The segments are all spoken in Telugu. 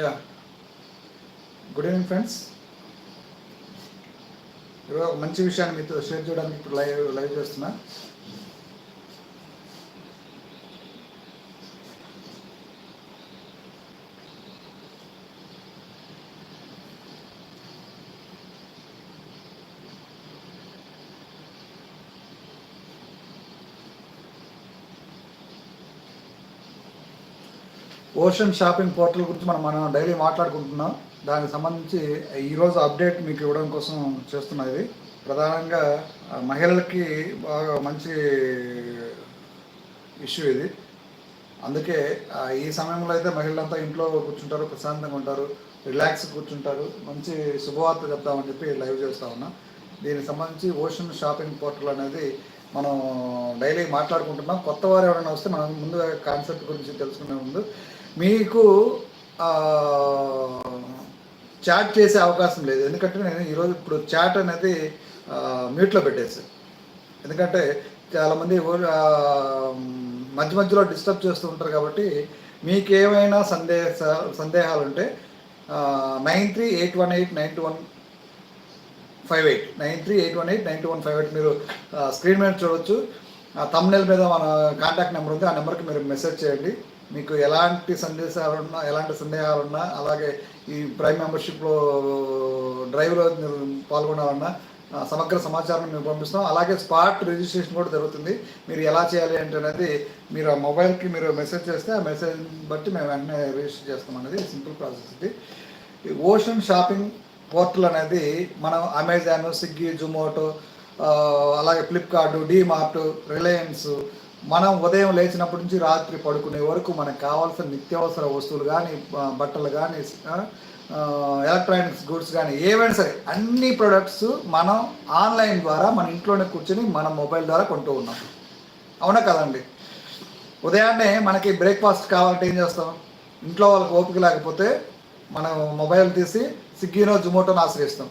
యా. Good evening friends. ఈరోజు ఒక మంచి విషయాన్ని మీతో షేర్ చేయడానికి ఇప్పుడు లైవ్ లైవ్ చేస్తున్నా. ఓషన్ షాపింగ్ పోర్టల్ గురించి మనం మనం డైలీ మాట్లాడుకుంటున్నాం. దానికి సంబంధించి ఈరోజు అప్డేట్ మీకు ఇవ్వడం కోసం చేస్తున్నది ప్రధానంగా మహిళలకి బాగా మంచి ఇష్యూ ఇది. అందుకే ఈ సమయంలో అయితే మహిళలంతా ఇంట్లో కూర్చుంటారు ప్రశాంతంగా ఉంటారు రిలాక్స్ కూర్చుంటారు. మంచి శుభవార్త చెప్తామని చెప్పి లైవ్ చేస్తా ఉన్నా. దీనికి సంబంధించి ఓషన్ షాపింగ్ పోర్టల్ అనేది మనం డైలీ మాట్లాడుకుంటున్నాం. కొత్త వారు ఎవరైనా వస్తే మనం ముందుగా కాన్సెప్ట్ గురించి తెలుసుకునే ముందు మీకు చాట్ చేసే అవకాశం లేదు. ఎందుకంటే నేను ఈరోజు ఇప్పుడు చాట్ అనేది మ్యూట్లో పెట్టేసి ఎందుకంటే చాలామంది మధ్య మధ్యలో డిస్టర్బ్ చేస్తూ ఉంటారు కాబట్టి మీకు ఏమైనా సందేహ సందేహాలు ఉంటే nine three eight one eight nine two one five eight nine three eight one eight nine two one five eight మీరు స్క్రీన్ మీద చూడవచ్చు ఆ తమ్నెల్ మీద మన కాంటాక్ట్ నెంబర్ ఉంది. ఆ నెంబర్కి మీరు మెసేజ్ చేయండి. మీకు ఎలాంటి సందేశాలు ఉన్నా ఎలాంటి సందేహాలు ఉన్నా అలాగే ఈ ప్రైమ్ మెంబర్షిప్లో డ్రైవ్లో పాల్గొనాలన్నా సమగ్ర సమాచారం మేము పంపిస్తాం అలాగే స్పాట్ రిజిస్ట్రేషన్ కూడా జరుగుతుంది. మీరు ఎలా చేయాలి అంటే అనేది మీరు ఆ మొబైల్కి మీరు మెసేజ్ చేస్తే ఆ మెసేజ్ బట్టి మేము వెంటనే రిజిస్టర్ చేస్తాం అనేది సింపుల్ ప్రాసెస్ ఇది. ఈ ఓషన్ షాపింగ్ పోర్టల్ అనేది మనం అమెజాన్ స్విగ్గీ జొమాటో అలాగే ఫ్లిప్కార్ట్ డీమార్ట్ రిలయన్స్ మనం ఉదయం లేచినప్పటి నుంచి రాత్రి పడుకునే వరకు మనకు కావాల్సిన నిత్యావసర వస్తువులు కానీ బట్టలు కానీ ఎలక్ట్రానిక్స్ గుడ్స్ కానీ ఏవైనా సరే అన్ని ప్రొడక్ట్స్ మనం ఆన్లైన్ ద్వారా మన ఇంట్లోనే కూర్చొని మన మొబైల్ ద్వారా కొంటూ ఉన్నాం. అవునా కదండి? ఉదయాన్నే మనకి బ్రేక్ఫాస్ట్ కావాలంటే ఏం చేస్తాం? ఇంట్లో వాళ్ళకి ఓపిక లేకపోతే మనం మొబైల్ తీసి స్విగ్గీనో జొమాటోనో ఆశ్రయిస్తాం.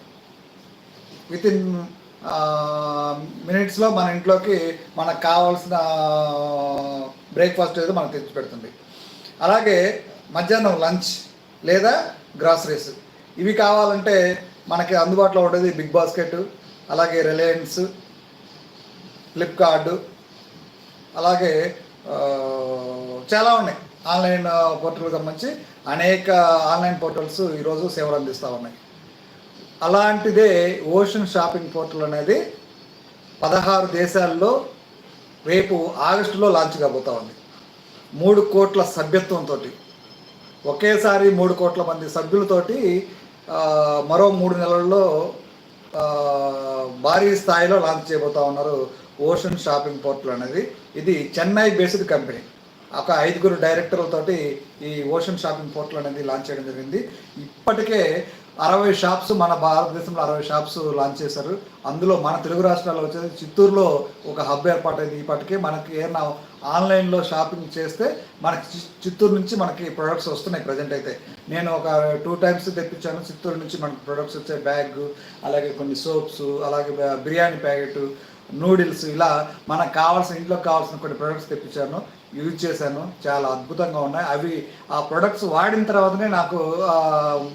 విత్ ఇన్ మినిట్స్లో మన ఇంట్లోకి మనకు కావాల్సిన బ్రేక్ఫాస్ట్ ఏదో మనకు తెచ్చి పెడుతుంది. అలాగే మధ్యాహ్నం లంచ్ లేదా గ్రాసరీస్. ఇవి కావాలంటే మనకి అందుబాటులో ఉండేది బిగ్ బాస్కెట్ అలాగే రిలయన్స్ ఫ్లిప్కార్ట్ అలాగే చాలా ఉన్నాయి. ఆన్లైన్ పోర్టల్కి సంబంధించి అనేక ఆన్లైన్ పోర్టల్స్ ఈరోజు సేవలు అందిస్తూ ఉన్నాయి. అలాంటిదే ఓషన్ షాపింగ్ పోర్టల్ అనేది పదహారు దేశాల్లో రేపు ఆగస్టులో లాంచ్ కాబోతా ఉంది. మూడు కోట్ల సభ్యత్వంతో ఒకేసారి మూడు కోట్ల మంది సభ్యులతోటి మరో మూడు నెలల్లో భారీ స్థాయిలో లాంచ్ చేయబోతా ఉన్నారు ఓషన్ షాపింగ్ పోర్టల్ అనేది. ఇది చెన్నై బేస్డ్ కంపెనీ. ఒక ఐదుగురు డైరెక్టర్లతోటి ఈ ఓషన్ షాపింగ్ పోర్టల్ అనేది లాంచ్ చేయడం జరిగింది. ఇప్పటికే అరవై షాప్స్ మన భారతదేశంలో అరవై షాప్స్ లాంచ్ చేశారు. అందులో మన తెలుగు రాష్ట్రాల్లో వచ్చేది చిత్తూరులో ఒక హబ్ ఏర్పాటైంది. ఇప్పటికే మనకి ఏమైనా ఆన్లైన్లో షాపింగ్ చేస్తే మనకి చి- చిత్తూరు నుంచి మనకి ప్రొడక్ట్స్ వస్తున్నాయి ప్రజెంట్ అయితే. నేను ఒక టూ టైమ్స్ తెప్పించాను. చిత్తూరు నుంచి మనకి ప్రొడక్ట్స్ వచ్చే బ్యాగ్ అలాగే కొన్ని సోప్స్ అలాగే బిర్యానీ ప్యాకెట్ నూడిల్స్ ఇలా మనకు కావాల్సిన ఇంట్లో కావాల్సిన కొన్ని ప్రొడక్ట్స్ తెప్పించాను. యూజ్ చేశాను. చాలా అద్భుతంగా ఉన్నాయి. అవి ఆ ప్రొడక్ట్స్ వాడిన తర్వాతనే నాకు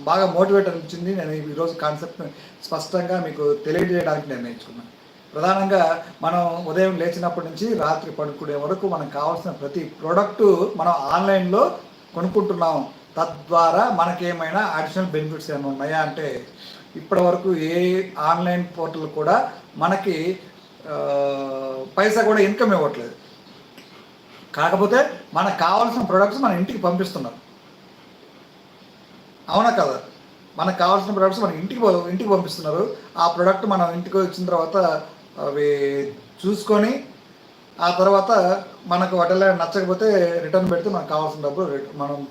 బాగా మోటివేట్ అనిపించింది. నేను ఈరోజు కాన్సెప్ట్ స్పష్టంగా మీకు తెలియజేయడానికి నిర్ణయించుకున్నాను ప్రధానంగా మనం ఉదయం లేచినప్పటి నుంచి రాత్రి పడుకునే వరకు మనకు కావాల్సిన ప్రతి ప్రోడక్ట్ మనం ఆన్లైన్లో కొనుక్కుంటున్నాం. తద్వారా మనకేమైనా అడిషనల్ బెనిఫిట్స్ ఏమైనా ఉన్నాయా అంటే ఇప్పటి వరకు ఏ ఆన్లైన్ పోర్టల్ కూడా మనకి పైసా కూడా ఇన్కమ్ ఇవ్వట్లేదు. కాకపోతే మనకు కావాల్సిన ప్రొడక్ట్స్ మన ఇంటికి పంపిస్తున్నారు. అవునా కదా? మనకు కావాల్సిన ప్రొడక్ట్స్ మన ఇంటికి ఇంటికి పంపిస్తున్నారు. ఆ ప్రొడక్ట్ మనం ఇంటికి వచ్చిన తర్వాత అవి చూసుకొని ఆ తర్వాత మనకు వాటిలో నచ్చకపోతే రిటర్న్ పెడితే మనకు కావాల్సిన డబ్బులు మనం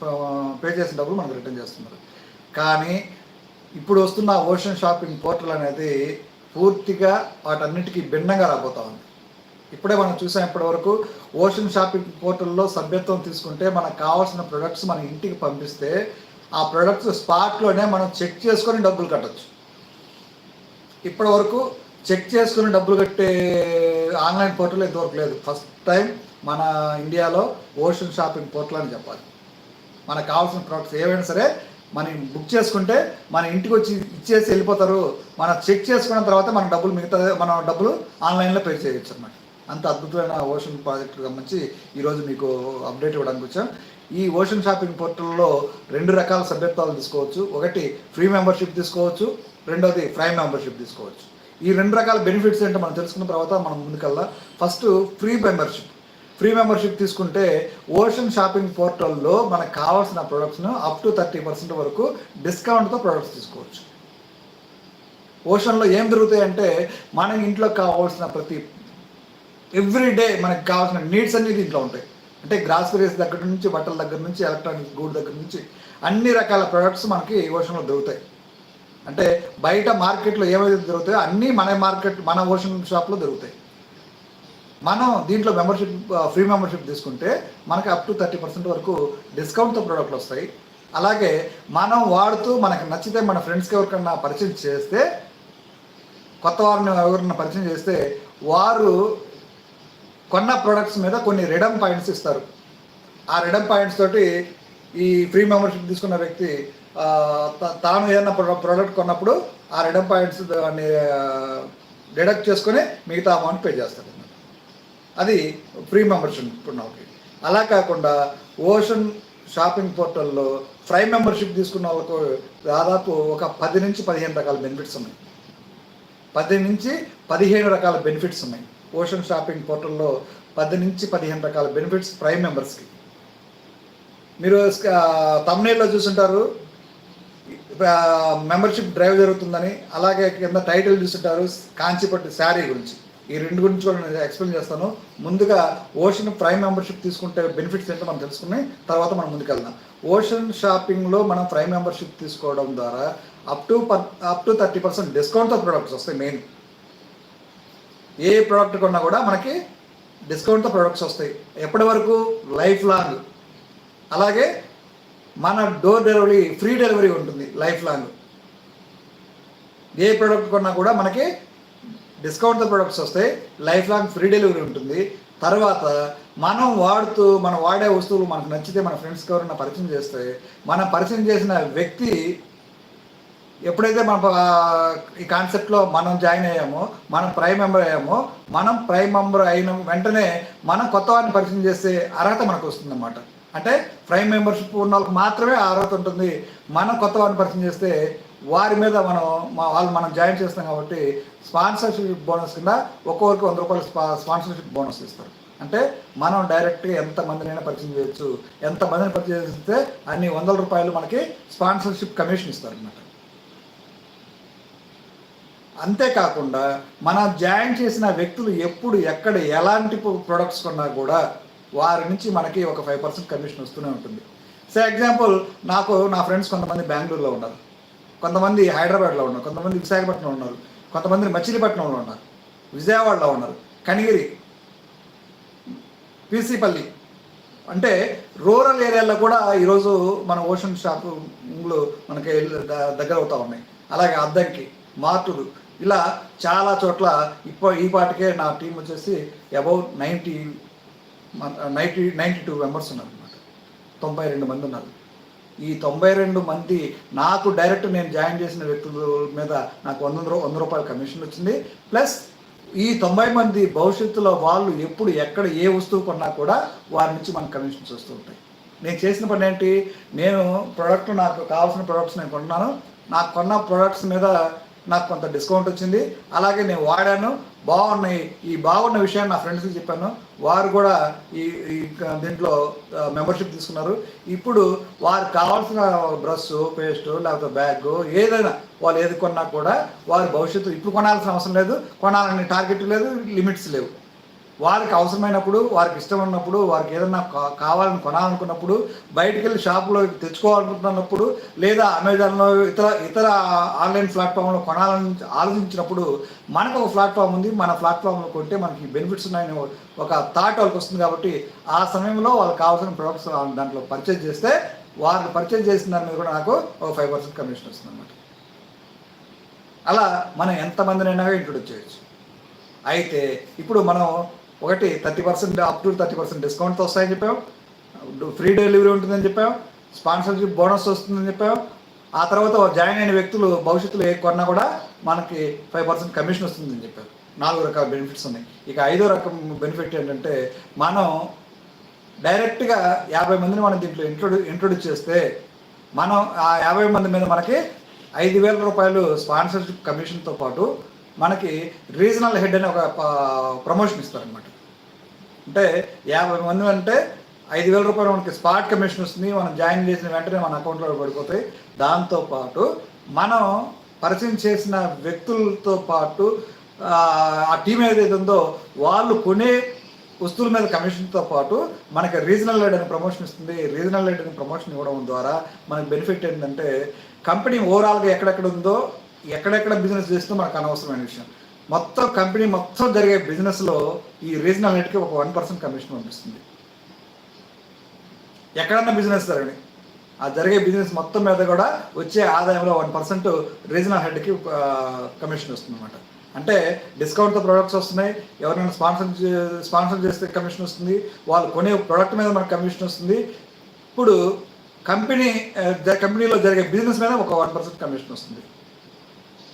పే చేసిన డబ్బులు మనకు రిటర్న్ చేస్తున్నారు. కానీ ఇప్పుడు వస్తున్న ఓషన్ షాపింగ్ పోర్టల్ అనేది పూర్తిగా వాటన్నిటికీ భిన్నంగా రాబోతా ఉంది. ఇప్పుడే మనం చూసాం ఇప్పటి వరకు ఓషన్ షాపింగ్ పోర్టల్లో సభ్యత్వం తీసుకుంటే మనకు కావాల్సిన ప్రొడక్ట్స్ మన ఇంటికి పంపిస్తే ఆ ప్రొడక్ట్స్ స్పాట్లోనే మనం చెక్ చేసుకొని డబ్బులు కట్టచ్చు. ఇప్పటి వరకు చెక్ చేసుకుని డబ్బులు కట్టే ఆన్లైన్ పోర్టల్ ఇంతవరకు లేదు. ఫస్ట్ టైం మన ఇండియాలో ఓషన్ షాపింగ్ పోర్టల్ అని చెప్పాలి. మనకు కావాల్సిన ప్రొడక్ట్స్ ఏవైనా సరే మనం బుక్ చేసుకుంటే మన ఇంటికి వచ్చి ఇచ్చేసి వెళ్ళిపోతారు. మనం చెక్ చేసుకున్న తర్వాత మన డబ్బులు మిగతా మన డబ్బులు ఆన్లైన్లో పే చేయొచ్చు అనమాట అంత అద్భుతమైన ఓషన్ ప్రాజెక్ట్ సంబంధించి ఈరోజు మీకు అప్డేట్ ఇవ్వడానికి వచ్చాం. ఈ ఓషన్ షాపింగ్ పోర్టల్లో రెండు రకాల సభ్యత్వాలు తీసుకోవచ్చు. ఒకటి ఫ్రీ మెంబర్షిప్ తీసుకోవచ్చు. రెండోది ప్రైమ్ మెంబర్షిప్ తీసుకోవచ్చు. ఈ రెండు రకాల బెనిఫిట్స్ ఏంటో మనం తెలుసుకున్న తర్వాత మనం ముందుకల్లా first free membership. Free membership తీసుకుంటే ఓషన్ షాపింగ్ పోర్టల్లో మనకు కావాల్సిన ప్రొడక్ట్స్ను అప్ టు థర్టీ పర్సెంట్ వరకు డిస్కౌంట్తో ప్రొడక్ట్స్ తీసుకోవచ్చు. ఓషన్లో ఏం దొరుకుతాయి అంటే మన ఇంట్లో కావాల్సిన ప్రతి ఎవ్రీ డే మనకు కావాల్సిన నీడ్స్ అన్ని దీంట్లో ఉంటాయి. అంటే గ్రాసరీస్ దగ్గర నుంచి బట్టల దగ్గర నుంచి ఎలక్ట్రానిక్స్ గూడ్ దగ్గర నుంచి అన్ని రకాల ప్రొడక్ట్స్ మనకి ఓషన్లో దొరుకుతాయి. అంటే బయట మార్కెట్లో ఏమైతే దొరుకుతాయో అన్నీ మన మార్కెట్ మన ఓషన్ షాప్లో దొరుకుతాయి. మనం దీంట్లో మెంబర్షిప్ ఫ్రీ మెంబర్షిప్ తీసుకుంటే మనకి అప్ టు థర్టీ పర్సెంట్ వరకు డిస్కౌంట్తో ప్రోడక్ట్లు వస్తాయి. అలాగే మనం వాడుతూ మనకు నచ్చితే మన ఫ్రెండ్స్కి ఎవరికన్నా పరిచయం చేస్తే కొత్త వారిని ఎవరిని పరిచయం చేస్తే వారు కొన్న ప్రోడక్ట్స్ మీద కొన్ని రిడమ్ పాయింట్స్ ఇస్తారు. ఆ రిడమ్ పాయింట్స్ తోటి ఈ ఫ్రీ మెంబర్షిప్ తీసుకున్న వ్యక్తి తాను ఏదైనా ప్రోడక్ట్ కొన్నప్పుడు ఆ రిడమ్ పాయింట్స్ డిడక్ట్ చేసుకొని మిగతా అమౌంట్ పే చేస్తారు అది ఫ్రీ మెంబర్షిప్ ఉన్నవాళ్ళకి అలా కాకుండా ఓషన్ షాపింగ్ పోర్టల్లో ఫ్రై మెంబర్షిప్ తీసుకున్న వాళ్ళకు దాదాపు ఒక పది నుంచి పదిహేను రకాల బెనిఫిట్స్ ఉన్నాయి. పది నుంచి పదిహేను రకాల బెనిఫిట్స్ ఉన్నాయి. ఓషన్ షాపింగ్ పోర్టల్లో పది నుంచి పదిహేను రకాల బెనిఫిట్స్ ప్రైమ్ మెంబర్స్కి మీరు తమ్నేల్లో చూసుంటారు. మెంబర్షిప్ డ్రైవ్ జరుగుతుందని అలాగే కింద టైటిల్ చూసుంటారు కాంచిపట్టు శారీ గురించి. ఈ రెండు గురించి కూడా నేను ఎక్స్ప్లెయిన్ చేస్తాను. ముందుగా ఓషన్ ప్రైమ్ మెంబర్షిప్ తీసుకుంటే బెనిఫిట్స్ ఏంటో మనం తెలుసుకుని తర్వాత మనం ముందుకెళ్దాం. ఓషన్ షాపింగ్లో మనం ప్రైమ్ మెంబర్షిప్ తీసుకోవడం ద్వారా up to up to thirty percent డిస్కౌంట్తో products వస్తాయి మెయిన్ ఏ ప్రోడక్ట్ కొన్నా కూడా మనకి డిస్కౌంట్తో ప్రొడక్ట్స్ వస్తాయి. ఎప్పటి వరకు? లైఫ్ లాంగ్ అలాగే మన డోర్ డెలివరీ ఫ్రీ డెలివరీ ఉంటుంది లైఫ్ లాంగ్ ఏ ప్రోడక్ట్ కొన్నా కూడా మనకి డిస్కౌంట్తో ప్రొడక్ట్స్ వస్తాయి లైఫ్ లాంగ్ ఫ్రీ డెలివరీ ఉంటుంది. తర్వాత మనం వాడుతూ మనం వాడే వస్తువులు మనకు నచ్చితే మన ఫ్రెండ్స్కి ఎవరైనా పరిచయం చేస్తే మనం పరిచయం చేసిన వ్యక్తి ఎప్పుడైతే మన ఈ కాన్సెప్ట్లో మనం జాయిన్ అయ్యామో మనం ప్రైమ్ మెంబర్ అయ్యామో మనం ప్రైమ్ మెంబర్ అయిన వెంటనే మనం కొత్త వారిని పరిచయం చేసే అర్హత మనకు వస్తుందన్నమాట. అంటే ప్రైమ్ మెంబర్షిప్ ఉన్న వాళ్ళకి మాత్రమే అర్హత ఉంటుంది. మనం కొత్త వారిని పరిచయం చేస్తే వారి మీద మనం మా వాళ్ళు మనం జాయిన్ చేస్తాం కాబట్టి స్పాన్సర్షిప్ బోనస్ కింద ఒక్కొక్కరికి వంద రూపాయలు స్పా స్పాన్సర్షిప్ బోనస్ ఇస్తారు. అంటే మనం డైరెక్ట్గా ఎంత మందినైనా పరిచయం చేయొచ్చు. ఎంత మందిని పరిచయం చేస్తే అన్ని వందల రూపాయలు మనకి స్పాన్సర్షిప్ కమిషన్ ఇస్తారు అన్నమాట అంతేకాకుండా మనం జాయిన్ చేసిన వ్యక్తులు ఎప్పుడు ఎక్కడ ఎలాంటి ప్రొడక్ట్స్ కొన్నా కూడా వారి నుంచి మనకి ఒక ఫైవ్ పర్సెంట్ కమిషన్ వస్తూనే ఉంటుంది. సో ఎగ్జాంపుల్ నాకు నా ఫ్రెండ్స్ కొంతమంది బెంగళూరులో ఉన్నారు. కొంతమంది హైదరాబాద్లో ఉన్నారు. కొంతమంది విశాఖపట్నంలో ఉన్నారు. కొంతమంది మచిలీపట్నంలో ఉన్నారు. విజయవాడలో ఉన్నారు. కనిగిరి పీసీపల్లి. అంటే రూరల్ ఏరియాలో కూడా ఈరోజు మన ఓషన్ షాపులు మనకి ద- దగ్గర అవుతా ఉన్నాయి. అలాగే అద్దంకి మార్టులు ఇలా చాలా చోట్ల ఇప్పుడు ఈ పాటికే నా టీం వచ్చేసి about ninety ninety ninety two members ఉన్నారు అనమాట తొంభై రెండు మంది ఉన్నారు. ఈ తొంభై రెండు మంది నాకు డైరెక్ట్ నేను జాయిన్ చేసిన వ్యక్తుల మీద నాకు వంద వంద రూపాయల కమిషన్ వచ్చింది. ప్లస్ ఈ తొంభై మంది భవిష్యత్తులో వాళ్ళు ఎప్పుడు ఎక్కడ ఏ వస్తువు కొన్నా కూడా వారి నుంచి మనకు కమిషన్స్ వస్తూ ఉంటాయి. నేను చేసిన పని ఏంటి? నేను ప్రోడక్ట్ నాకు కావాల్సిన ప్రోడక్ట్స్ నేను కొన్నాను. నాకు కొన్న ప్రోడక్ట్స్ మీద నాకు కొంత డిస్కౌంట్ వచ్చింది. అలాగే నేను వాడాను. బాగున్నాయి. ఈ బాగున్న విషయాన్ని నా ఫ్రెండ్స్కి చెప్పాను. వారు కూడా ఈ దీంట్లో మెంబర్షిప్ తీసుకున్నారు. ఇప్పుడు వారు కావాల్సిన బ్రష్ పేస్ట్ లేకపోతే బ్యాగ్ ఏదైనా వాళ్ళు ఏది కొన్నా కూడా వారి భవిష్యత్తు ఇప్పుడు కొనాల్సిన అవసరం లేదు. కొనాలని టార్గెట్ లేదు లిమిట్స్ లేవు. వారికి అవసరమైనప్పుడు వారికి ఇష్టం ఉన్నప్పుడు వారికి ఏదన్నా కావాలని కొనాలనుకున్నప్పుడు బయటికి వెళ్ళి షాపులో తెచ్చుకోవాలనుకున్నప్పుడు లేదా అమెజాన్లో ఇతర ఇతర ఆన్లైన్ ప్లాట్ఫామ్లో కొనాలని ఆలోచించినప్పుడు మనకు ఒక ప్లాట్ఫామ్ ఉంది. మన ప్లాట్ఫామ్లో కొంటే మనకి బెనిఫిట్స్ ఉన్నాయని ఒక థాట్ వాళ్ళకి వస్తుంది కాబట్టి ఆ సమయంలో వాళ్ళకి కావాల్సిన ప్రొడక్ట్స్ దాంట్లో పర్చేజ్ చేస్తే వాళ్ళు పర్చేజ్ చేసిన దాని మీద కూడా నాకు ఒక ఫైవ్ పర్సెంట్ కమిషన్ వస్తుంది అనమాట అలా మనం ఎంతమందినైనా ఇంట్రొడ్యూస్ చేయొచ్చు. అయితే ఇప్పుడు మనం ఒకటి thirty percent up to thirty percent డిస్కౌంట్తో వస్తాయని చెప్పాం. ఫ్రీ డెలివరీ ఉంటుందని చెప్పాం. స్పాన్సర్షిప్ బోనస్ వస్తుందని చెప్పాం. ఆ తర్వాత జాయిన్ అయిన వ్యక్తులు భవిష్యత్తులో ఏ కొన్నా కూడా మనకి ఫైవ్ పర్సెంట్ కమిషన్ వస్తుందని చెప్పారు. నాలుగు రకాల బెనిఫిట్స్ ఉన్నాయి. ఇక ఐదో రకం బెనిఫిట్ ఏంటంటే మనం డైరెక్ట్గా యాభై మందిని మనం దీంట్లో ఇంట్రొడ్యూ ఇంట్రొడ్యూస్ చేస్తే మనం ఆ యాభై మంది మీద మనకి ఐదు వేల రూపాయలు స్పాన్సర్షిప్ కమిషన్తో పాటు మనకి రీజనల్ హెడ్ అనే ఒక ప్రమోషన్ ఇస్తారనమాట అంటే యాభై మంది అంటే ఐదు వేల రూపాయలు మనకి స్పాట్ కమిషన్ వస్తుంది మనం జాయిన్ చేసిన వెంటనే మన అకౌంట్లో పడిపోతాయి. దాంతోపాటు మనం పరిచయం చేసిన వ్యక్తులతో పాటు ఆ, టీం ఏదైతే ఉందో వాళ్ళు కొనే వస్తువుల మీద కమిషన్తో పాటు మనకి రీజనల్ లైడ్ అనే ప్రమోషన్ ఇస్తుంది. రీజనల్ లైడ్ అనే ప్రమోషన్ ఇవ్వడం ద్వారా మనకి బెనిఫిట్ ఏంటంటే కంపెనీ ఓవరాల్గా ఎక్కడెక్కడ ఉందో ఎక్కడెక్కడ బిజినెస్ చేస్తే మనకు అనవసరమైన విషయం. మొత్తం కంపెనీ మొత్తం జరిగే బిజినెస్లో ఈ రీజనల్ హెడ్కి ఒక వన్ పర్సెంట్ కమిషన్ పంపిస్తుంది. ఎక్కడన్నా బిజినెస్ జరగని ఆ జరిగే బిజినెస్ మొత్తం మీద కూడా వచ్చే ఆదాయంలో వన్ పర్సెంట్ రీజనల్ హెడ్కి కమిషన్ వస్తుంది అనమాట అంటే డిస్కౌంట్తో ప్రొడక్ట్స్ వస్తున్నాయి ఎవరైనా స్పాన్సర్ స్పాన్సర్ చేస్తే కమిషన్ వస్తుంది వాళ్ళు కొనే ప్రొడక్ట్ మీద మనకు కమిషన్ వస్తుంది. ఇప్పుడు కంపెనీ కంపెనీలో జరిగే బిజినెస్ మీద ఒక వన్ పర్సెంట్ కమిషన్ వస్తుంది.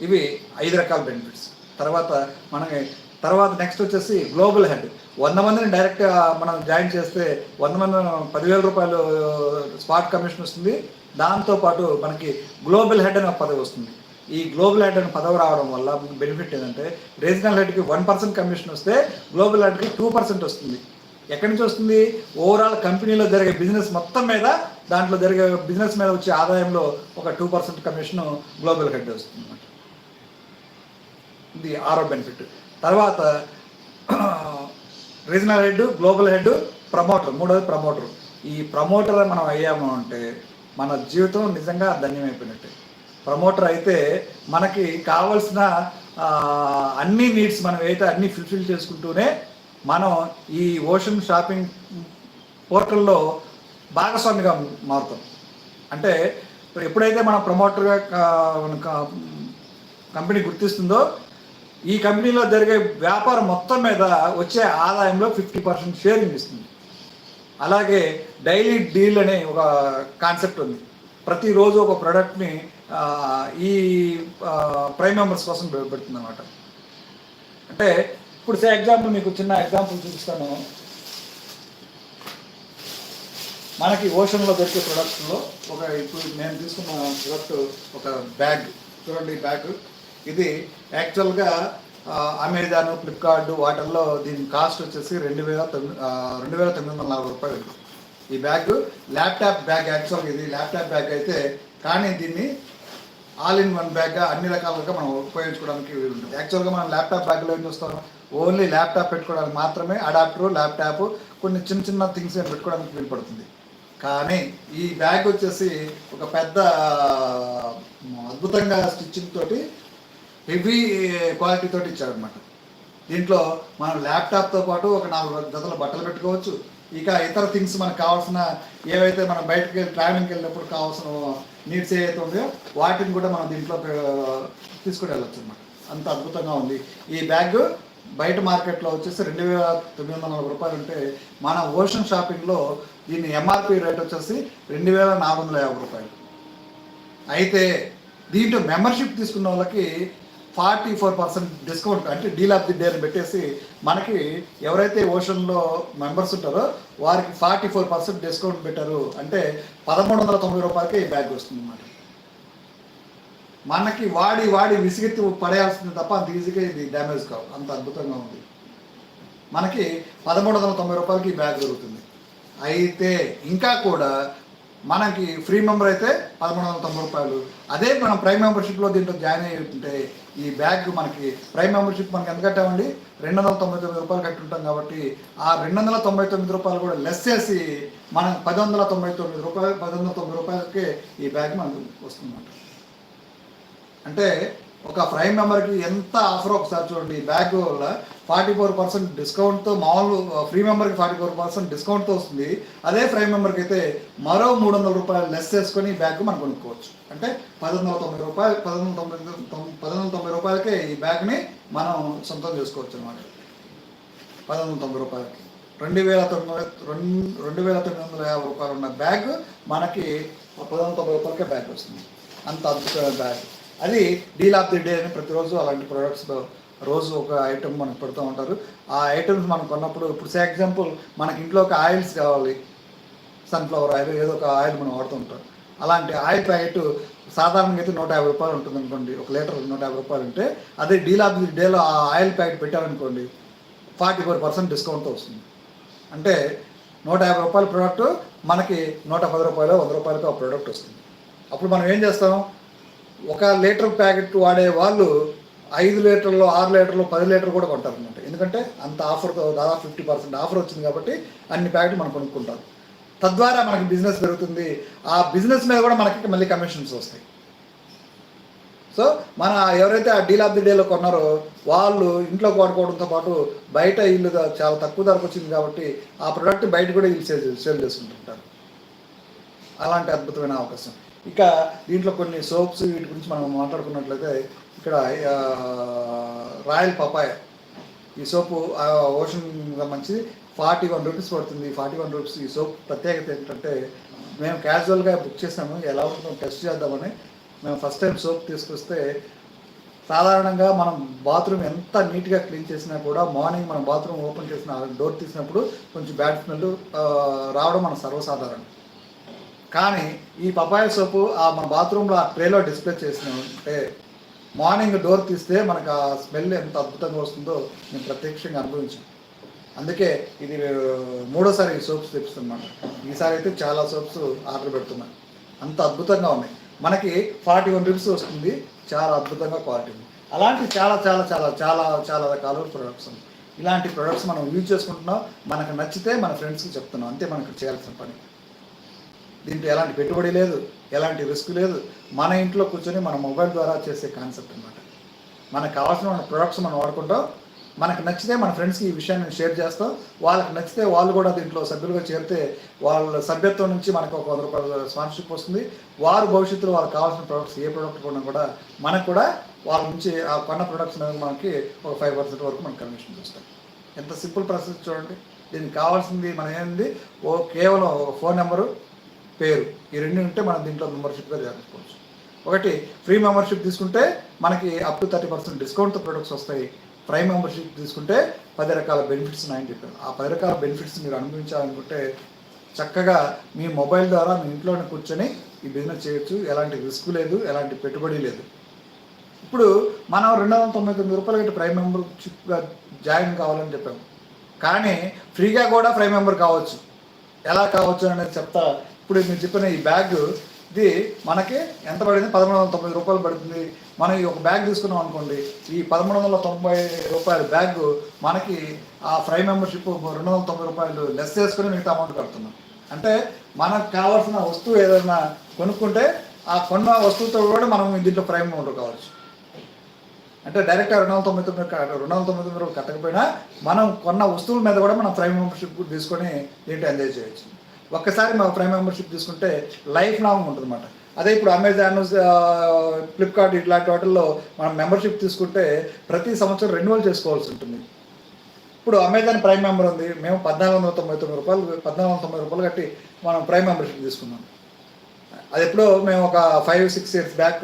ఇవి ఐదు రకాల బెనిఫిట్స్ తర్వాత మనకి తర్వాత నెక్స్ట్ వచ్చేసి గ్లోబల్ హెడ్ వంద మందిని డైరెక్ట్ మనం జాయిన్ చేస్తే వంద మంది పదివేల రూపాయలు స్పాట్ కమిషన్ వస్తుంది. దాంతోపాటు మనకి గ్లోబల్ హెడ్ అనే ఒక పదవి వస్తుంది. ఈ గ్లోబల్ హెడ్ అనే పదవి రావడం వల్ల బెనిఫిట్ ఏంటంటే రీజనల్ హెడ్కి వన్ పర్సెంట్ కమిషన్ వస్తే గ్లోబల్ హెడ్కి టూ పర్సెంట్ వస్తుంది. ఎక్కడి నుంచి వస్తుంది? ఓవరాల్ కంపెనీలో జరిగే బిజినెస్ మొత్తం మీద దాంట్లో జరిగే బిజినెస్ మీద వచ్చే ఆదాయంలో ఒక two percent commission global head వస్తుంది. ది ఇది ఆరో బెనిఫిట్ తర్వాత regional head global head promoter మూడోది ప్రమోటర్ ఈ ప్రమోటర్ మనం అయ్యాము అంటే మన జీవితం నిజంగా ధన్యమైపోయినట్టే. ప్రమోటర్ అయితే మనకి కావలసిన అన్ని నీడ్స్ మనం అయితే అన్ని ఫుల్ఫిల్ చేసుకుంటూనే మనం ఈ ఓషన్ షాపింగ్ పోర్టల్లో భాగస్వామిగా మారుతాం. అంటే ఇప్పుడు ఎప్పుడైతే మనం ప్రమోటర్గా కంపెనీ గుర్తిస్తుందో ఈ కంపెనీలో జరిగే వ్యాపారం మొత్తం మీద వచ్చే ఆదాయంలో ఫిఫ్టీ పర్సెంట్ షేరింగ్ ఇస్తుంది అలాగే డైలీ డీల్ అనే ఒక కాన్సెప్ట్ ఉంది. ప్రతిరోజు ఒక ప్రోడక్ట్ని ఈ ప్రైమ్ మెంబర్స్ కోసం పెడుతుంది అనమాట అంటే ఇప్పుడు సే ఎగ్జాంపుల్ మీకు చిన్న ఎగ్జాంపుల్ చూపిస్తాను. మనకి ఓషన్లో దొరికే ప్రొడక్ట్లో ఒక ఇప్పుడు నేను తీసుకున్న ప్రొడక్ట్ ఒక బ్యాగ్. చూడండి ఈ బ్యాగ్. ఇది యాక్చువల్గా అమెజాన్ ఫ్లిప్కార్ట్ వాటిల్లో దీని కాస్ట్ వచ్చేసి రెండు వేల తొమ్మిది రెండు వేల తొమ్మిది వందల నలభై రూపాయలు ఈ బ్యాగ్ ల్యాప్టాప్ బ్యాగ్ యాక్చువల్గా ఇది ల్యాప్టాప్ బ్యాగ్ అయితే కానీ దీన్ని ఆల్ ఇన్ వన్ బ్యాగ్గా అన్ని రకాలుగా మనం ఉపయోగించుకోవడానికి వీలు ఉంటుంది. యాక్చువల్గా మనం ల్యాప్టాప్ బ్యాగ్లో ఏం చూస్తాం? ఓన్లీ ల్యాప్టాప్ పెట్టుకోవడానికి మాత్రమే అడాప్టర్ ల్యాప్టాప్ కొన్ని చిన్న చిన్న థింగ్స్ పెట్టుకోవడానికి వీలు పడుతుంది. కానీ ఈ బ్యాగ్ వచ్చేసి ఒక పెద్ద అద్భుతంగా స్టిచ్చింగ్ తోటి హెవీ క్వాలిటీ eh, తోటి ఇచ్చారనమాట దీంట్లో మనం ల్యాప్టాప్తో పాటు ఒక నాలుగు జతల బట్టలు పెట్టుకోవచ్చు. ఇక ఇతర థింగ్స్ మనకు కావాల్సిన ఏవైతే మనం బయటకు వెళ్ళి ట్రావెలింగ్కి వెళ్ళినప్పుడు కావాల్సిన నీడ్స్ ఏవైతే ఉన్నాయో వాటిని కూడా మనం దీంట్లో తీసుకుని వెళ్ళొచ్చు అనమాట అంత అద్భుతంగా ఉంది. ఈ బ్యాగ్ బయట మార్కెట్లో వచ్చేసి రెండు వేల తొమ్మిది వందల నలభై రూపాయలు ఉంటే మన ఓషన్ షాపింగ్లో దీని ఎంఆర్పి రేట్ వచ్చేసి రెండు వేల నాలుగు వందల యాభై రూపాయలు. అయితే దీంట్లో మెంబర్షిప్ తీసుకున్న వాళ్ళకి ఫార్టీ ఫోర్ పర్సెంట్ డిస్కౌంట్ అంటే డీల్ ఆఫ్ ది డే అని పెట్టేసి మనకి ఎవరైతే ఓషన్లో మెంబర్స్ ఉంటారో వారికి ఫార్టీ ఫోర్ పర్సెంట్ డిస్కౌంట్ పెట్టారు అంటే పదమూడు వందల తొంభై రూపాయలకి ఈ బ్యాగ్ వస్తుంది అన్నమాట మనకి వాడి వాడి విసిగెత్తి పడేయాల్సింది తప్ప అంత ఈజీగా ఇది డ్యామేజ్ కావు అంత అద్భుతంగా ఉంది. మనకి పదమూడు వందల తొంభై రూపాయలకి ఈ బ్యాగ్ దొరుకుతుంది. అయితే ఇంకా కూడా మనకి ఫ్రీ మెంబర్ అయితే పదమూడు వందల తొంభై రూపాయలు. అదే మనం ప్రైమ్ మెంబర్షిప్లో దీంట్లో జాయిన్ అయ్యి ఉంటే ఈ బ్యాగ్ మనకి ప్రైమ్ మెంబర్షిప్ మనకి ఎంత కట్టామండి? రెండు వందల తొంభై తొమ్మిది రూపాయలు కట్టి ఉంటాం కాబట్టి ఆ రెండు వందల తొంభై తొమ్మిది రూపాయలు కూడా లెస్ చేసి మనం పది వందల తొంభై తొమ్మిది రూపాయలు పది వందల తొంభై రూపాయలకే ఈ బ్యాగ్ మనకు వస్తుందన్నమాట. అంటే ఒక ప్రైమ్ మెంబర్కి ఎంత ఆఫర్ ఒకసారి చూడండి ఈ బ్యాగ్ వల్ల ఫార్టీ ఫోర్ పర్సెంట్ డిస్కౌంట్తో మామూలు ఫ్రీ మెంబర్కి ఫార్టీ ఫోర్ పర్సెంట్ డిస్కౌంట్తో వస్తుంది. అదే ప్రైమ్ మెంబర్కి అయితే మరో మూడు వందల రూపాయలు లెస్ చేసుకొని బ్యాగ్ మనం కొనుక్కోవచ్చు. అంటే పది వందల తొంభై రూపాయలు పది వందల తొంభై తొమ్- పది వందల తొంభై రూపాయలకే ఈ బ్యాగ్ని మనం సొంతం చేసుకోవచ్చు అనమాట పది వందల తొంభై రూపాయలకి. రెండు వేల తొమ్మిది రెండు రెండు వేల తొమ్మిది వందల యాభై రూపాయలు ఉన్న బ్యాగ్ మనకి పది వందల తొంభై రూపాయలకే బ్యాగ్ వస్తుంది. అంత అద్భుతమైన బ్యాగ్. అది డీల్ ఆఫ్ ది డే అని ప్రతిరోజు అలాంటి ప్రొడక్ట్స్లో రోజు ఒక ఐటమ్ మనకు పెడుతూ ఉంటారు. ఆ ఐటమ్స్ మనం కొన్నప్పుడు ఇప్పుడు ఫర్ ఎగ్జాంపుల్ మనకి ఇంట్లో ఒక ఆయిల్స్ కావాలి. సన్ఫ్లవర్ ఆయిల్ ఏదో ఒక ఆయిల్ మనం వాడుతూ ఉంటాం. అలాంటి ఆయిల్ ప్యాకెట్ సాధారణంగా అయితే నూట యాభై రూపాయలు ఉంటుంది అనుకోండి. ఒక లీటర్ నూట యాభై రూపాయలు ఉంటే అదే డీల్ ఆఫ్ ది డేలో ఆ ఆయిల్ ప్యాకెట్ పెట్టారనుకోండి ఫార్టీ ఫోర్ పర్సెంట్ డిస్కౌంట్తో వస్తుంది. అంటే నూట యాభై రూపాయల ప్రోడక్ట్ మనకి నూట పది రూపాయలు వంద రూపాయలతో ఆ ప్రోడక్ట్ వస్తుంది. అప్పుడు మనం ఏం చేస్తాం? ఒక లీటర్ ప్యాకెట్ వాడే వాళ్ళు ఐదు లీటర్లు ఆరు లీటర్లు పది లీటర్లు కూడా కొంటారు అనమాట ఎందుకంటే అంత ఆఫర్తో దాదాపు ఫిఫ్టీ పర్సెంట్ ఆఫర్ వచ్చింది కాబట్టి అన్ని ప్యాకెట్ మనం కొనుక్కుంటాం. తద్వారా మనకి బిజినెస్ పెరుగుతుంది. ఆ బిజినెస్ మీద కూడా మనకి మళ్ళీ కమిషన్స్ వస్తాయి. సో మన ఎవరైతే ఆ డీల్ ఆఫ్ ది డేలో కొన్నారో వాళ్ళు ఇంట్లో వాడుకోవడంతో పాటు బయట ఇల్లు చాలా తక్కువ ధరకు వచ్చింది కాబట్టి ఆ ప్రోడక్ట్ బయట కూడా వీళ్ళు సేల్ సేల్ చేసుకుంటుంటారు. అలాంటి అద్భుతమైన అవకాశం. ఇక దీంట్లో కొన్ని సోప్స్ వీటి గురించి మనం మాట్లాడుకున్నట్లయితే ఇక్కడ రాయల్ పపాయ. ఈ సోపు ఓషన్గా ఓషన్ మంచిది. ఫార్టీ వన్ రూపీస్ పడుతుంది. ఫార్టీ వన్ రూపీస్ ఈ సోప్ ప్రత్యేకత ఏంటంటే మేము క్యాజువల్గా బుక్ చేసాము. ఎలా ఉంటుందో టెస్ట్ చేద్దామని. మేము ఫస్ట్ టైం సోప్ తీసుకొస్తే సాధారణంగా మనం బాత్రూమ్ ఎంత నీట్గా క్లీన్ చేసినా కూడా మార్నింగ్ మనం బాత్రూమ్ ఓపెన్ చేసిన డోర్ తీసినప్పుడు కొంచెం బ్యాడ్ స్మెల్ రావడం మన సర్వసాధారణం. కానీ ఈ పపాయ సోపు ఆ మన బాత్రూంలో ఆ ట్రేలో డిస్ప్లే చేసినామంటే మార్నింగ్ డోర్ తీస్తే మనకు ఆ స్మెల్ ఎంత అద్భుతంగా వస్తుందో నేను ప్రత్యక్షంగా అనుభవించాను. అందుకే ఇది మూడోసారి ఈ సోప్స్ తెప్పిస్తున్నాను ఈసారి అయితే చాలా సోప్స్ ఆర్డర్ పెడుతున్నాను. అంత అద్భుతంగా ఉన్నాయి. మనకి ఫార్టీ వన్ రూపీస్ వస్తుంది. చాలా అద్భుతంగా క్వాలిటీ ఉంది. అలాంటి చాలా చాలా చాలా చాలా చాలా రకాల ప్రొడక్ట్స్ ఉన్నాయి. ఇలాంటి ప్రొడక్ట్స్ మనం యూజ్ చేసుకుంటున్నాం. మనకు నచ్చితే మన ఫ్రెండ్స్కి చెప్తున్నాం. అంతే మనకు చేయాల్సిన పని. దీంట్లో ఎలాంటి పెట్టుబడి లేదు. ఎలాంటి రిస్క్ లేదు. మన ఇంట్లో కూర్చొని మన మొబైల్ ద్వారా చేసే కాన్సెప్ట్ అనమాట మనకు కావాల్సిన ప్రొడక్ట్స్ మనం వాడుకుంటాం. మనకు నచ్చితే మన ఫ్రెండ్స్కి ఈ విషయాన్ని షేర్ చేస్తాం. వాళ్ళకి నచ్చితే వాళ్ళు కూడా దీంట్లో సభ్యులుగా చేరితే వాళ్ళ సభ్యత్వం నుంచి మనకు ఒక వంద రూపాయల స్పాన్సర్షిప్ వస్తుంది. వారు భవిష్యత్తులో వాళ్ళకి కావాల్సిన ప్రొడక్ట్స్ ఏ ప్రొడక్ట్ కొన్నా కూడా మనకు కూడా వాళ్ళ నుంచి ఆ కొన్న ప్రొడక్ట్స్ మీద మనకి ఒక ఫైవ్ పర్సెంట్ వరకు మనకి కమిషన్ వస్తాయి ఎంత సింపుల్ ప్రాసెస్ చూడండి. దీనికి కావాల్సింది మనం ఏంది ఓ కేవలం ఒక ఫోన్ నెంబరు పేరు. ఈ రెండు ఉంటే మనం దీంట్లో మెంబర్షిప్గా చేసుకోవచ్చు ఒకటి ఫ్రీ మెంబర్షిప్ తీసుకుంటే మనకి అప్ టు థర్టీ పర్సెంట్ డిస్కౌంట్తో ప్రొడక్ట్స్ వస్తాయి. ప్రైమ్ మెంబర్షిప్ తీసుకుంటే పది రకాల బెనిఫిట్స్ ఉన్నాయని చెప్పారు. ఆ పది రకాల బెనిఫిట్స్ మీరు అనుభవించాలనుకుంటే చక్కగా మీ మొబైల్ ద్వారా మీ ఇంట్లోనే కూర్చొని ఈ బిజినెస్ చేయొచ్చు. ఎలాంటి రిస్క్ లేదు ఎలాంటి పెట్టుబడి లేదు. ఇప్పుడు మనం రెండు వందల తొంభై తొమ్మిది రూపాయలు గట్టి ప్రైమ్ మెంబర్షిప్గా జాయిన్ కావాలని చెప్పాము. కానీ ఫ్రీగా కూడా ప్రైమ్ మెంబర్ కావచ్చు. ఎలా కావచ్చు అనేది చెప్తా ఇప్పుడు మీరు చెప్పిన ఈ బ్యాగ్ ఇది మనకి ఎంత పడింది? పదమూడు వందల తొంభై రూపాయలు పడుతుంది. మనం ఈ ఒక బ్యాగ్ తీసుకున్నాం అనుకోండి ఈ పదమూడు వందల తొంభై రూపాయల బ్యాగ్ మనకి ఆ ఫ్రై మెంబర్షిప్ రెండు వందల తొంభై రూపాయలు లెస్ చేసుకుని మిగతా అమౌంట్ కడుతున్నాం. అంటే మనకు కావాల్సిన వస్తువు ఏదైనా కొనుక్కుంటే ఆ కొన్న వస్తువుతో కూడా మనం దీంట్లో ప్రైమ్ అమౌంట్ కావచ్చు. అంటే డైరెక్ట్ రెండు వందల తొంభై తొమ్మిది రెండు వందల తొంభై తొమ్మిది కట్టకపోయినా మనం కొన్న వస్తువుల మీద కూడా మనం ప్రైమ్ మెంబర్షిప్ తీసుకొని దీంట్లో ఎంజాయ్ చేయొచ్చు. ఒక్కసారి మా ప్రైమ్ మెంబర్షిప్ తీసుకుంటే లైఫ్ లాంగ్ ఉంటుందన్నమాట. అదే ఇప్పుడు అమెజాన్ ఫ్లిప్కార్ట్ ఇట్లాంటి వాటిల్లో మనం మెంబర్షిప్ తీసుకుంటే ప్రతి సంవత్సరం రెన్యువల్ చేసుకోవాల్సి ఉంటుంది. ఇప్పుడు అమెజాన్ ప్రైమ్ మెంబర్ ఉంది మేము పద్నాలుగు వందల తొంభై తొమ్మిది రూపాయలు పద్నాలుగు వందల తొంభై రూపాయలు కట్టి మనం ప్రైమ్ మెంబర్షిప్ తీసుకున్నాం. అది ఎప్పుడో మేము ఒక five six years back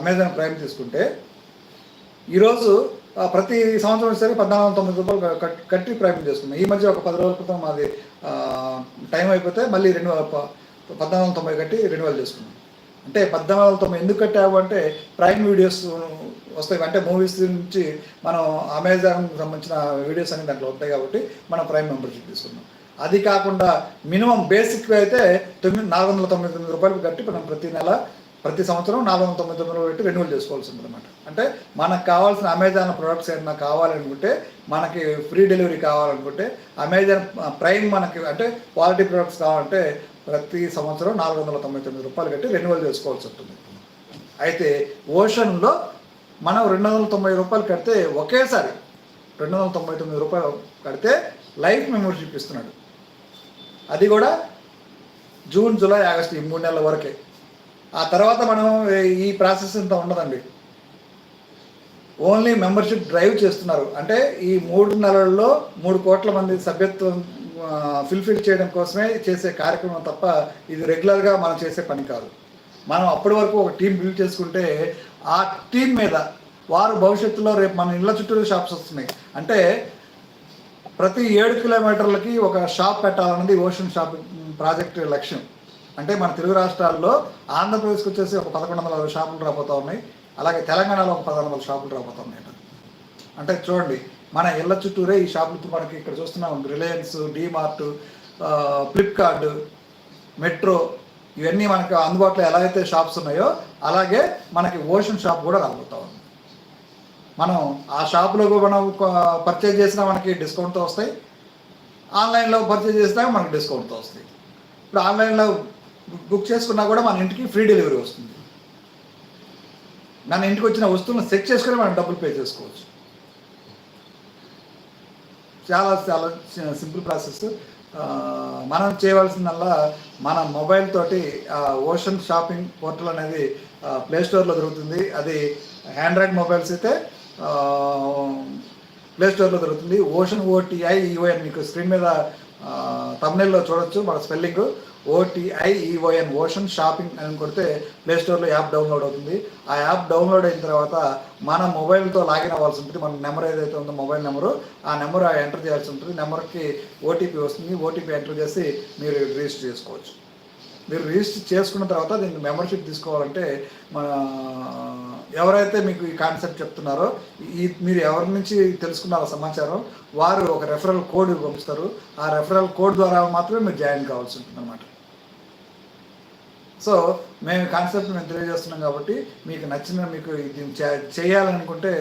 Amazon prime తీసుకుంటే ఈరోజు ప్రతి సంవత్సరం సరే పద్నాలుగు వందల తొమ్మిది రూపాయలు కట్టి ప్రైమ్ చేసుకున్నాం. ఈ మధ్య ఒక పది రోజుల క్రితం మాది టైం అయిపోతే మళ్ళీ రెండు పద్నాలుగు వందల తొంభై కట్టి రెన్యువల్ చేసుకున్నాం. అంటే పద్నాలుగు వందల తొంభై ఎందుకు కట్టావు అంటే ప్రైమ్ వీడియోస్ వస్తాయి. అంటే మూవీస్ నుంచి మనం అమెజాన్ సంబంధించిన వీడియోస్ అన్ని దాంట్లో ఉంటాయి కాబట్టి మనం ప్రైమ్ మెంబర్షిప్ తీసుకున్నాం. అది కాకుండా మినిమం బేసిక్ అయితే తొమ్మిది నాలుగు వందల తొంభై తొమ్మిది రూపాయలు కట్టి మనం ప్రతి నెల ప్రతి సంవత్సరం నాలుగు వందల తొంభై తొమ్మిది పెట్టి రెన్యువల్ చేసుకోవాల్సి ఉంటుంది అనమాట అంటే మనకు కావాల్సిన అమెజాన్ ప్రొడక్ట్స్ ఏమైనా కావాలనుకుంటే మనకి ఫ్రీ డెలివరీ కావాలనుకుంటే అమెజాన్ ప్రైమ్ మనకి అంటే క్వాలిటీ ప్రొడక్ట్స్ కావాలంటే ప్రతి సంవత్సరం నాలుగు వందల తొంభై తొమ్మిది రూపాయలు కట్టి రెన్యువల్ చేసుకోవాల్సి ఉంటుంది. అయితే ఓషన్లో మనం రెండు వందల తొంభై రూపాయలు కడితే ఒకేసారి రెండు వందల తొంభై తొమ్మిది రూపాయలు కడితే లైఫ్ మెంబర్షిప్ ఇస్తున్నాడు. అది కూడా జూన్ జూలై ఆగస్టు ఈ మూడు నెలల వరకే. ఆ తర్వాత మనం ఈ ప్రాసెస్ ఇంత ఉండదండి. ఓన్లీ మెంబర్షిప్ డ్రైవ్ చేస్తున్నారు. అంటే ఈ మూడు నెలల్లో మూడు కోట్ల మంది సభ్యత్వం ఫిల్ఫిల్ చేయడం కోసమే చేసే కార్యక్రమం తప్ప ఇది రెగ్యులర్గా మనం చేసే పని కాదు. మనం అప్పటి వరకు ఒక టీం బిల్డ్ చేసుకుంటే ఆ టీం మీద వారు భవిష్యత్తులో రేపు మన ఇళ్ళ చుట్టూ షాప్స్ వస్తున్నాయి. అంటే ప్రతి ఏడు కిలోమీటర్లకి ఒక షాప్ పెట్టాలన్నది ఓషన్ షాప్ ప్రాజెక్ట్ లక్ష్యం. అంటే మన తెలుగు రాష్ట్రాల్లో ఆంధ్రప్రదేశ్కి వచ్చేసి ఒక పదకొండు వందల షాపులు రాబోతూ ఉన్నాయి. అలాగే తెలంగాణలో ఒక పదకొండు వందల షాపులు రాబోతూ ఉన్నాయి అంటే. చూడండి మన ఇళ్ళ చుట్టూరే ఈ షాపులతో మనకి ఇక్కడ చూస్తున్నాం. రిలయన్స్ డీమార్ట్ ఫ్లిప్కార్ట్ మెట్రో ఇవన్నీ మనకు అందుబాటులో ఎలా అయితే షాప్స్ ఉన్నాయో అలాగే మనకి ఓషన్ షాప్ కూడా రాబోతా ఉంది. మనం ఆ షాపులో మనం పర్చేజ్ చేసినా మనకి డిస్కౌంట్తో వస్తాయి. ఆన్లైన్లో పర్చేజ్ చేసినా మనకి డిస్కౌంట్తో వస్తాయి. ఇప్పుడు ఆన్లైన్లో బుక్ చేసుకున్నా కూడా మన ఇంటికి ఫ్రీ డెలివరీ వస్తుంది. మన ఇంటికి వచ్చిన వస్తువులను సెట్ చేసుకుని మనం డబ్బులు పే చేసుకోవచ్చు. చాలా చాలా సింపుల్ ప్రాసెస్. మనం చేయవలసిందల్లా మన మొబైల్ తోటి ఓషన్ షాపింగ్ పోర్టల్ అనేది ప్లే స్టోర్లో దొరుకుతుంది. అది హ్యాండ్రాయిడ్ మొబైల్స్ అయితే ప్లే స్టోర్లో దొరుకుతుంది. ఓషన్ ఓటీఐ ఈఓఎన్ మీకు స్క్రీన్ మీద తమిళలో చూడొచ్చు. మన స్పెల్లింగ్. ఓటీఐఈఓఎన్ ఓషన్ షాపింగ్ అని కొడితే ప్లే స్టోర్లో యాప్ డౌన్లోడ్ అవుతుంది. ఆ యాప్ డౌన్లోడ్ అయిన తర్వాత మన మొబైల్తో లాగిన్ అవ్వాల్సి ఉంటుంది. మన నెంబర్ ఏదైతే ఉందో మొబైల్ నెంబరు ఆ నెంబర్ ఎంటర్ చేయాల్సి ఉంటుంది. నెంబర్కి ఓటీపీ వస్తుంది. ఓటీపీ ఎంటర్ చేసి మీరు రిజిస్టర్ చేసుకోవచ్చు. మీరు రిజిస్టర్ చేసుకున్న తర్వాత దీనికి మెంబర్షిప్ తీసుకోవాలంటే మన ఎవరైతే మీకు ఈ కాన్సెప్ట్ చెప్తున్నారో ఈ మీరు ఎవరి నుంచి తెలుసుకున్నారో సమాచారం వారు ఒక రెఫరల్ కోడ్ పంపిస్తారు ఆ రెఫరల్ కోడ్ ద్వారా మాత్రమే మీరు జాయిన్ కావాల్సి ఉంటుంది అనమాట సో మేము కాన్సెప్ట్ మేము తెలియజేస్తున్నాం కాబట్టి మీకు నచ్చిన మీకు దీన్ని చేయాలనుకుంటే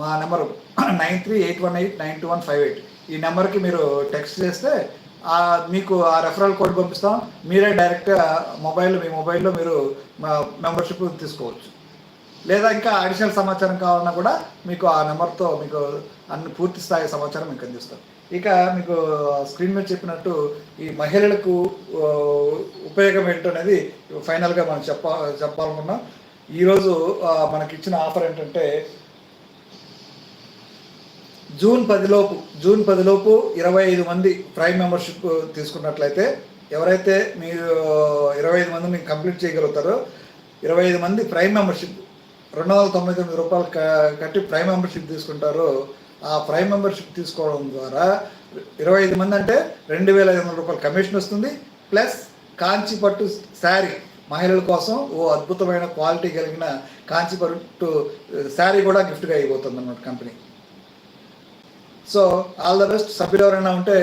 మా number nine three eight one eight nine two one five eight. ఈ నెంబర్కి మీరు టెక్స్ట్ చేస్తే మీకు ఆ రెఫరల్ కోడ్ పంపిస్తాం. మీరే డైరెక్ట్గా మొబైల్ మీ మొబైల్లో మీరు మెంబర్షిప్ తీసుకోవచ్చు. లేదా ఇంకా అడిషనల్ సమాచారం కావాలన్నా కూడా మీకు ఆ నెంబర్తో మీకు అన్ని పూర్తి స్థాయి సమాచారం మీకు అందిస్తాం. ఇక మీకు స్క్రీన్ మీద చెప్పినట్టు ఈ మహిళలకు ఉపయోగం ఏంటో అనేది ఫైనల్గా మనం చెప్ప చెప్పాలనుకున్నాం. ఈరోజు మనకి ఇచ్చిన ఆఫర్ ఏంటంటే జూన్ పదిలోపు జూన్ పదిలోపు ఇరవై ఐదు మంది ప్రైమ్ మెంబర్షిప్ తీసుకున్నట్లయితే ఎవరైతే మీరు ఇరవై ఐదు మంది మీకు కంప్లీట్ చేయగలుగుతారో ఇరవై ఐదు మంది ప్రైమ్ మెంబర్షిప్ రెండు వందల తొంభై తొమ్మిది రూపాయలు కట్టి ప్రైమ్ మెంబర్షిప్ తీసుకుంటారు. ఆ ప్రైమ్ మెంబర్షిప్ తీసుకోవడం ద్వారా ఇరవై ఐదు మంది అంటే రెండు వేల ఐదు వందల రూపాయలు కమిషన్ వస్తుంది. ప్లస్ కాంచి పట్టు శారీ మహిళల కోసం ఓ అద్భుతమైన క్వాలిటీ కలిగిన కాంచి పట్టు శారీ కూడా గిఫ్ట్గా అయిపోతుంది అన్నమాట company. So all the best. సభ్యులు ఎవరైనా ఉంటే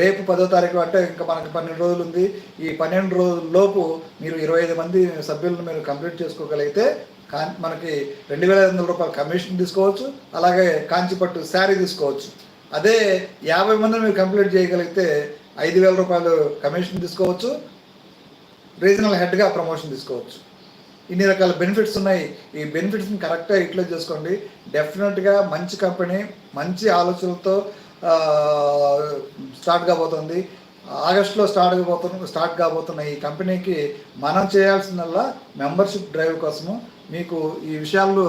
రేపు పదో తారీఖు అంటే ఇంకా మనకి పన్నెండు రోజులు ఉంది. ఈ పన్నెండు రోజుల లోపు మీరు ఇరవై ఐదు మంది సభ్యులను మీరు కంప్లీట్ చేసుకోగలిగితే కా మనకి రెండు వేల ఐదు వందల రూపాయలు కమిషన్ తీసుకోవచ్చు అలాగే కాంచిపట్టు శారీ తీసుకోవచ్చు. అదే యాభై మందిని మీరు కంప్లీట్ చేయగలిగితే ఐదు వేల రూపాయలు కమిషన్ తీసుకోవచ్చు రీజనల్ హెడ్గా ప్రమోషన్ తీసుకోవచ్చు. ఇన్ని రకాల బెనిఫిట్స్ ఉన్నాయి. ఈ బెనిఫిట్స్ని కరెక్ట్గా యూటిలైజ్ చేసుకోండి. డెఫినెట్గా మంచి కంపెనీ మంచి ఆలోచనలతో స్టార్ట్ కాబోతుంది. ఆగస్టులో స్టార్ట్ కాబోతున్న స్టార్ట్ కాబోతున్న ఈ కంపెనీకి మనం చేయాల్సిందల్లా మెంబర్షిప్ డ్రైవ్ కోసము మీకు ఈ విషయాలు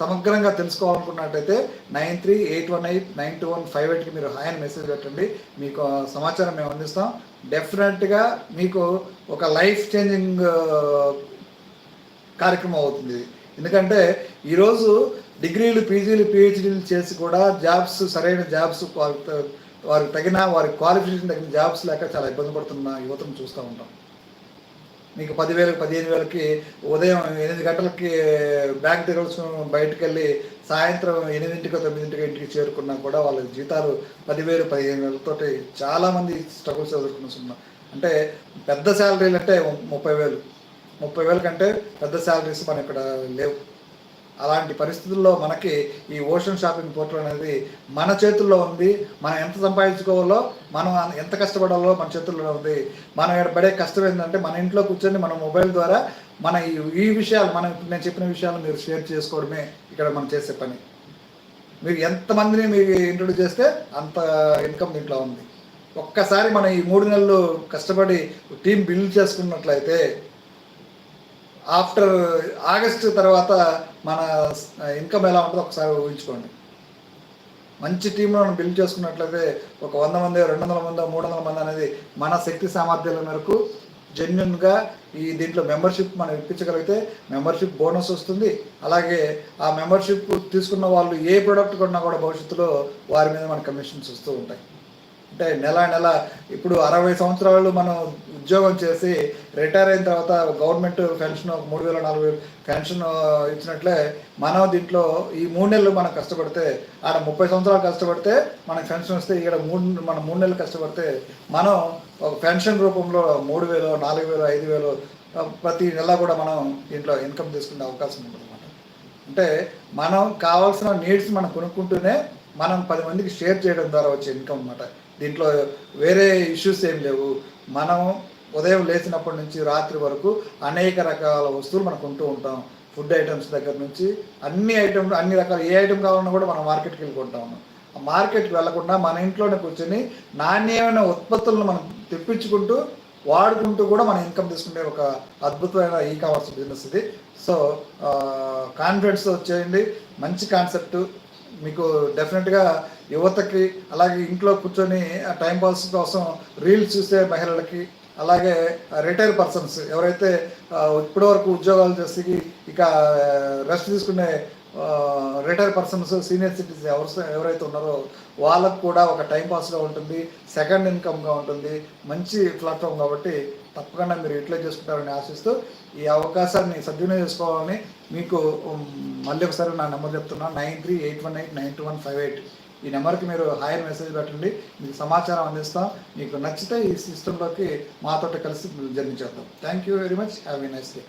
సమగ్రంగా తెలుసుకోవాలనుకున్నట్టయితే nine three eight one eight nine two one five ఎయిట్కి మీరు హాయ్ అని మెసేజ్ పెట్టండి. మీకు సమాచారం మేము అందిస్తాం. డెఫినెట్గా మీకు ఒక లైఫ్ చేంజింగ్ కార్యక్రమం అవుతుంది. ఎందుకంటే ఈరోజు డిగ్రీలు పీజీలు పిహెచ్డీలు చేసి కూడా జాబ్స్ సరైన జాబ్స్ వారికి తగిన వారి క్వాలిఫికేషన్ తగిన జాబ్స్ లేక చాలా ఇబ్బంది పడుతున్న యువతను చూస్తూ ఉంటాం. మీకు పదివేలకు పదిహేను వేలకి ఉదయం ఎనిమిది గంటలకి బ్యాంక్ దగ్గర బయటకు వెళ్ళి సాయంత్రం ఎనిమిదింటికో తొమ్మిదింటికో ఇంటికి చేరుకున్నా కూడా వాళ్ళ జీతాలు పదివేలు పదిహేను వేలతోటి చాలామంది స్ట్రగుల్స్ ఎదుర్కొన్న అంటే పెద్ద శాలరీలు అంటే ముప్పై వేలు ముప్పై వేల కంటే పెద్ద శాలరీస్ మన ఇక్కడ లేవు. అలాంటి పరిస్థితుల్లో మనకి ఈ ఓషన్ షాపింగ్ పోర్టల్ అనేది మన చేతుల్లో ఉంది. మనం ఎంత సంపాదించుకోవాలో మనం ఎంత కష్టపడాలో మన చేతుల్లో ఉంది. మనం ఇక్కడ పడే కష్టం ఏంటంటే మన ఇంట్లో కూర్చొని మన మొబైల్ ద్వారా మన ఈ విషయాలు మనం నేను చెప్పిన విషయాలు మీరు షేర్ చేసుకోవడమే ఇక్కడ మనం చేసే పని. మీరు ఎంతమందిని మీరు ఇంట్రొడ్యూస్ చేస్తే అంత ఇన్కమ్ దీంట్లో ఉంది. ఒక్కసారి మనం ఈ మూడు నెలలు కష్టపడి టీం బిల్డ్ చేసుకున్నట్లయితే ఆఫ్టర్ ఆగస్ట్ తర్వాత మన ఇన్కమ్ ఎలా ఉంటుందో ఒకసారి ఊహించుకోండి. మంచి టీంలో మనం బిల్డ్ చేసుకున్నట్లయితే ఒక వంద మంది రెండు వందల మంది మూడు వందల మంది అనేది మన శక్తి సామర్థ్యాల మేరకు జెన్యున్గా ఈ దీంట్లో మెంబర్షిప్ మనం ఇప్పించగలిగితే మెంబర్షిప్ బోనస్ వస్తుంది. అలాగే ఆ మెంబర్షిప్ తీసుకున్న వాళ్ళు ఏ ప్రోడక్ట్ కొన్నా కూడా భవిష్యత్తులో వారి మీద మన కమిషన్స్ వస్తూ ఉంటాయి. అంటే నెల నెల ఇప్పుడు అరవై సంవత్సరాలు మనం ఉద్యోగం చేసి రిటైర్ అయిన తర్వాత గవర్నమెంట్ పెన్షన్ ఒక మూడు వేల నాలుగు వేలు పెన్షన్ ఇచ్చినట్లే మనం దీంట్లో ఈ మూడు నెలలు మనం కష్టపడితే ఆడ ముప్పై సంవత్సరాలు కష్టపడితే మనకు పెన్షన్ వస్తే ఇక్కడ మూడు మనం మూడు నెలలు కష్టపడితే మనం ఒక పెన్షన్ రూపంలో మూడు వేలు నాలుగు వేలు ఐదు వేలు ప్రతి నెల కూడా మనం దీంట్లో ఇన్కమ్ తీసుకునే అవకాశం ఉంటుంది అంటే మనం కావాల్సిన నీడ్స్ మనం కొనుక్కుంటూనే మనం పది మందికి షేర్ చేయడం ద్వారా వచ్చే ఇన్కమ్ అన్నమాట. దీంట్లో వేరే ఇష్యూస్ ఏం లేవు. మనం ఉదయం లేచినప్పటి నుంచి రాత్రి వరకు అనేక రకాల వస్తువులు మనం కొంటూ ఉంటాం. ఫుడ్ ఐటమ్స్ దగ్గర నుంచి అన్ని ఐటమ్ అన్ని రకాల ఏ ఐటమ్ కావాలన్నా కూడా మనం మార్కెట్కి వెళ్ళి కొంటా ఉన్నాం. మార్కెట్కి వెళ్ళకుండా మన ఇంట్లోనే కూర్చొని నాణ్యమైన ఉత్పత్తులను మనం తెప్పించుకుంటూ వాడుకుంటూ కూడా మనం ఇన్కమ్ తీసుకునే ఒక అద్భుతమైన ఈ కామర్స్ బిజినెస్ ఇది సో కాన్ఫిడెన్స్ వచ్చేయండి. మంచి కాన్సెప్ట్ మీకు డెఫినెట్గా యువతకి అలాగే ఇంట్లో కూర్చొని టైం పాస్ కోసం రీల్స్ చూసే మహిళలకి అలాగే రిటైర్ పర్సన్స్ ఎవరైతే ఇప్పటి ఇప్పటివరకు ఉద్యోగాలు చేసి ఇక రెస్ట్ తీసుకునే రిటైర్ పర్సన్స్ సీనియర్ సిటిజన్ ఎవరు ఎవరైతే ఉన్నారో వాళ్ళకు కూడా ఒక టైం పాస్గా ఉంటుంది సెకండ్ ఇన్కమ్గా ఉంటుంది మంచి ప్లాట్ఫామ్ కాబట్టి తప్పకుండా మీరు యూటిలైజ్ చేసుకుంటారని ఆశిస్తూ ఈ అవకాశాన్ని సద్వినియోగం చేసుకోవాలని మీకు మళ్ళీ ఒకసారి నా నెంబర్ చెప్తున్నా. Nine three eight one eight nine two one five eight. ఈ నెంబర్కి మీరు హాయర్ మెసేజ్ పెట్టండి. మీకు సమాచారం అందిస్తాం. మీకు నచ్చితే ఈ సిస్టంలోకి మాతో కలిసి జర్నీ చేద్దాం. Thank you very much have a nice day